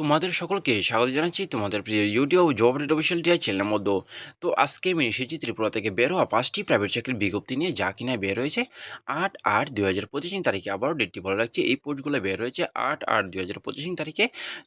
তোমাদের সকলকে স্বাগত জানাচ্ছি তোমাদের প্রিয় YouTube job rate official TI চ্যানেলের মধ্যে। তো আজকে আমি এসেছি ত্রিপুরা থেকে বের হওয়া পাঁচটি প্রাইভেট চাকরির বিজ্ঞপ্তি নিয়ে, যা কিনা বের হয়েছে আট আট দুই হাজার পঁচিশ তারিখে। আবারও ডেটটি ভালো লাগছে, এই পোস্টগুলো বের হয়েছে আট আট দুই হাজার পঁচিশ তারিখে।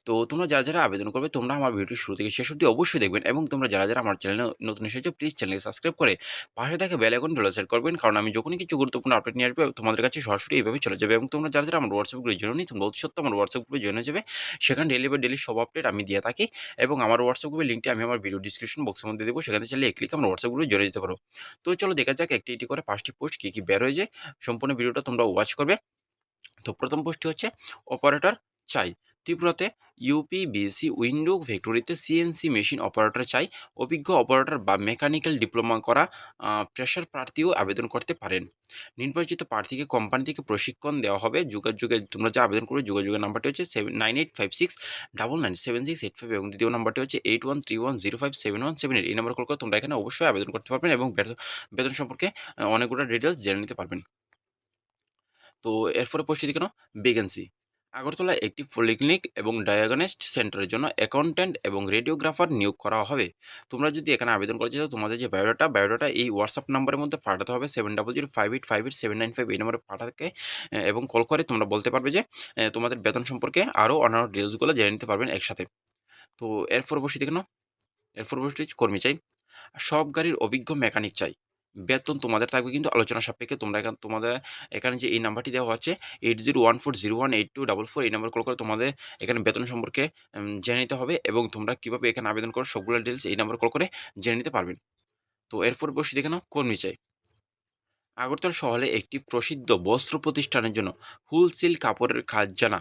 তো তোমরা যারা যারা আবেদন করবে, তোমরা আমার ভিডিও শুরু থেকে শেষ অবধি অবশ্যই দেখবেন এবং তোমরা যারা যারা আমার চ্যানেলে নতুন এসেছ প্লিজ চ্যানেলকে সাবস্ক্রাইব করে পাশে থাকে বেল আইকন ডলে সেট করবেন, কারণ আমি যখনই কিছু গুরুত্বপূর্ণ আপডেট নিয়ে আসবে, তোমাদের কাছে সরাসরি এইভাবে চলে যাবে। এবং তোমরা যারা যারা আমার হোয়াটসঅ্যাপ গ্রুপে জন্য নিই তোমরা অতি সত্য আমার হোয়াটসঅ্যাপ গ্রুপে জয়েন হয়ে যাবে। সেখানে ডেলি বা ডেলি সব আপডেট আমি দিয়ে থাকি এবং আমার হোয়াটসঅ্যাপ গ্রুপের লিঙ্কটি আমি আমার ভিডিও ডিসক্রিপশন বক্সের মধ্যে দেবো, সেখানে চাইলে এক ক্লিক আমার হোয়াটসঅ্যাপ গ্রুপে জড়িয়ে যেতে পারো। তো চলো দেখা যাক একটি একটি করে পাঁচটি পোস্ট কী কী বের হয়েছে, সম্পূর্ণ ভিডিওটা তোমরা ওয়াচ করবে। তো প্রথম পোস্টটি হচ্ছে অপারেটর চাই। ত্রিপুরাতে ইউপিবিসি উইন্ডো ফ্যাক্টরিতে সিএনসি মেশিন অপারেটর চাই, অভিজ্ঞ অপারেটর বা মেকানিক্যাল ডিপ্লোমা করা প্রেশার প্রার্থীও আবেদন করতে পারেন। নির্বাচিত প্রার্থীকে কোম্পানি থেকে প্রশিক্ষণ দেওয়া হবে। যোগাযোগে তোমরা যে আবেদন করবে, যোগাযোগের নাম্বারটি হচ্ছে seven, nine eight five six double nine seven six eight five এবং দ্বিতীয় নাম্বারটি হচ্ছে eight one three one zero five seven one seven eight. এই নাম্বার কল করে তোমরা এখানে অবশ্যই আবেদন করতে পারবেন এবং বেতন সম্পর্কে অনেকগুলো ডিটেলস জেনে নিতে পারবেন। তো এরপরে পোস্টটি কেন? ভ্যাকেন্সি আগরতলা একটি পলিক্লিনিক এবং ডায়াগনিস্ট সেন্টারের জন্য অ্যাকাউন্ট্যান্ট এবং রেডিওগ্রাফার নিয়োগ করা হবে। তোমরা যদি এখানে আবেদন করতে চাও, তোমাদের যে বায়োডাটা বায়োডাটা এই হোয়াটসঅ্যাপ নাম্বারের মধ্যে পাঠাতে হবে seven double zero five eight five eight seven nine five এই নম্বরে পাঠাতে এবং কল করে তোমরা বলতে পারবে যে তোমাদের বেতন সম্পর্কে আরও অন্যান্য ডিটেলসগুলো জেনে নিতে পারবেন একসাথে। তো এর পরবর্তী কেন এর পরবর্তী কর্মী চাই। সব গাড়ির অভিজ্ঞ মেকানিক চাই। বেতন তোমাদের থাকবে কিন্তু আলোচনা সাপেক্ষে তোমরা এখানে, তোমাদের এখানে যে এই নাম্বারটি দেওয়া হচ্ছে eight zero one four zero one eight two double four এই নাম্বার কল করে তোমাদের এখানে বেতন সম্পর্কে জেনে নিতে হবে এবং তোমরা কীভাবে এখানে আবেদন করো, সবগুলো ডিটেলস এই নাম্বার কল করে জেনে নিতে পারবেন তো এরপর বসে দেখে নাও কর্মী চাই আগরতলা শহরে একটি প্রসিদ্ধ বস্ত্র প্রতিষ্ঠানের জন্য হুলসিল কাপড়ের কাজ জানা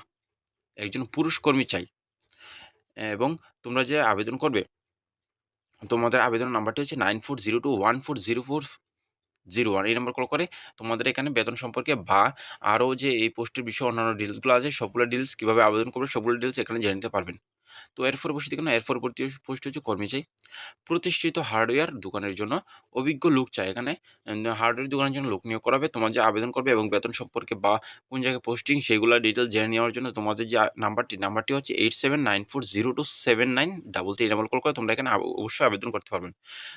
একজন পুরুষ কর্মী চাই। এবং তোমরা যে আবেদন করবে তোমাদের আবেদন নাম্বারটি হচ্ছে nine four zero two one four zero four zero one. এই নম্বর কল করে তোমাদের এখানে বেতন সম্পর্কে বা আরও যে এই পোস্টের বিষয়ে অন্যান্য ডিলসগুলো আছে, সবগুলো ডিলস কীভাবে আবেদন করবে, সবগুলো ডিলস এখানে জেনে নিতে পারবেন। তো এর পরবর্তী দেখুন এর পরবর্তী পোস্ট হচ্ছে কর্মী চাই। প্রতিষ্ঠিত হার্ডওয়্যার দোকানের জন্য অভিজ্ঞ লোক চাই। এখানে হার্ডওয়্যার দোকানের জন্য লোক নিয়োগ করাবে তোমার যে আবেদন করবে এবং বেতন সম্পর্কে বা কোন জায়গায় পোস্টিং সেগুলো ডিটেলস জেনে নেওয়ার জন্য তোমাদের যে নাম্বারটি নাম্বারটি হচ্ছে eight seven nine four zero two seven nine double three double call করে তোমরা এখানে অবশ্যই আবেদন করতে পারবেন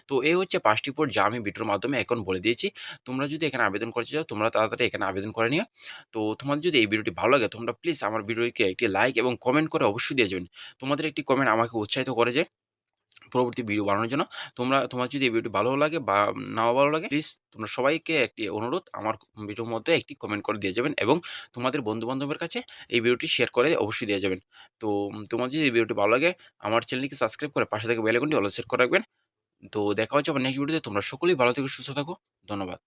তো এই হচ্ছে পাঁচটি পোস্ট যা আমি ভিডিওর মাধ্যমে এখন বলে দিয়েছি। তোমরা যদি এখানে আবেদন করতে চাও, তোমরা তাড়াতাড়ি এখানে আবেদন করে নিও। তো তোমাদের যদি এই ভিডিওটি ভালো লাগে, তোমরা প্লিজ আমার ভিডিওকে একটি লাইক এবং কমেন্ট করে অবশ্যই দিয়ে যাবেন। তোমাদের একটি কমেন্ট আমাকে উৎসাহিত করে যে, পরবর্তী ভিডিও বানানোর জন্য। তোমরা, তোমার যদি এই ভিডিওটি ভালো লাগে বা নাও ভালো লাগে প্লিজ তোমরা সবাইকে একটি অনুরোধ, আমার ভিডিওর মধ্যে একটি কমেন্ট করে দিয়ে যাবেন এবং তোমাদের বন্ধু বান্ধবের কাছে এই ভিডিওটি শেয়ার করে অবশ্যই দিয়ে যাবেন। তো, তোমার যদি এই ভিডিওটি ভালো লাগে, আমার চ্যানেলটিকে সাবস্ক্রাইব করে পাশে থেকে বেলাইকনটি অল সেট করে রাখবেন। তো দেখা হচ্ছে আমার নেক্সট ভিডিওতে তোমরা সকলেই ভালো থেকে, সুস্থ থাকো। ধন্যবাদ।